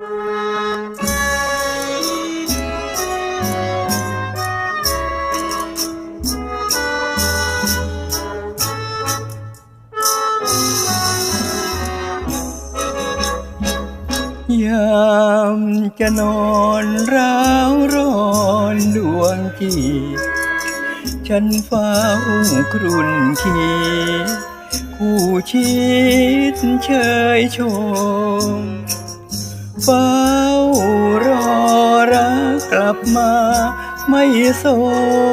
ยามจะนอนร้าวร้อนดวงกีฉันเฝ้าครุ่นคีคู่ชิดเชยชม เฝ้ารอรักกลับมาไม่ทร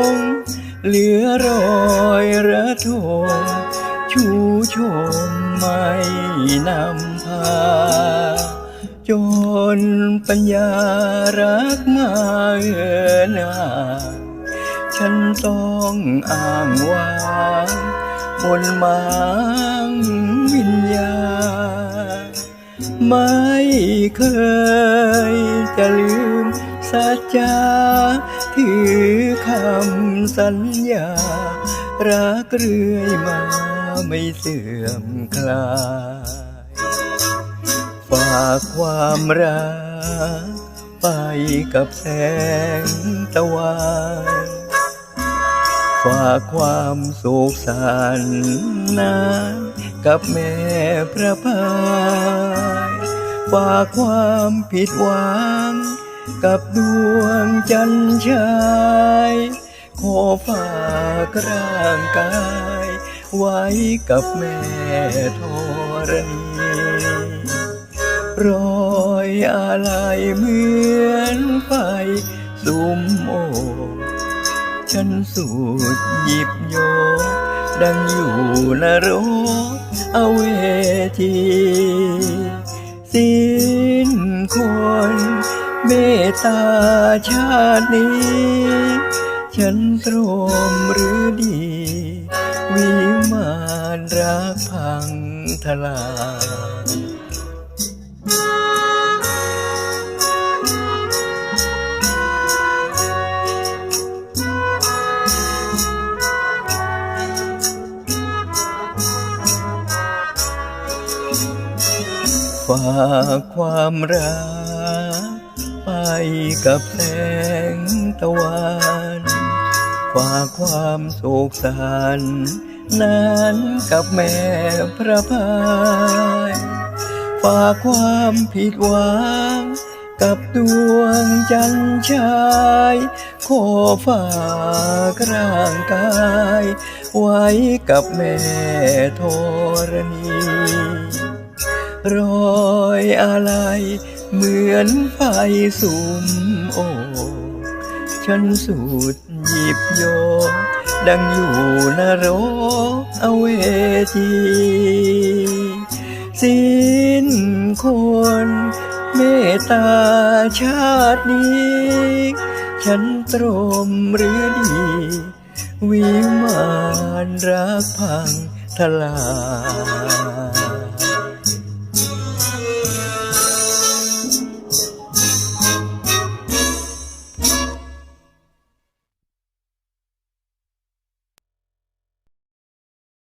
งเหลือรอยระทมชูชมไม่นำพา จนปัญญารักมาเอินาฉันต้องอ้างว้างบนหมางวิญญาณ ไม่เคยจะลืมสัจจาถือคำสัญญา รักเรื่อยมาไม่เสื่อมคลาย ฝากความรักไปกับแสงตะวัน ฝากความโศกสันนานกับแม่พระพายฝากความผิดหวัง กับดวงจันทร์ชายขอฝากร่างกาย ไว้กับแม่ธรณีรอยอะไรเหมือนไฟสุม ฉันสูดหยิบโยกดังอยู่นรกเอาเวทีสิ้นคนเมตตาชาตินี้ ฉันตรมหรือดี วิมานรักพังทลาย ฝากความรัก ไปกับแสงตะวันฝากความโศกสันนั้นกับแม่พระพายฝากความผิดหวังกับดวงจันทร์ชาย ขอฝากร่างกาย ไว้กับแม่ธรณี รอยอะไร เหมือนไฟสุมโอฉันสูดหยิบโยกดังอยู่นรกเอเวทีสิ้นคนเมตตาชาตินี้ ฉันตรมหรือดี วิมานรักพังทลาย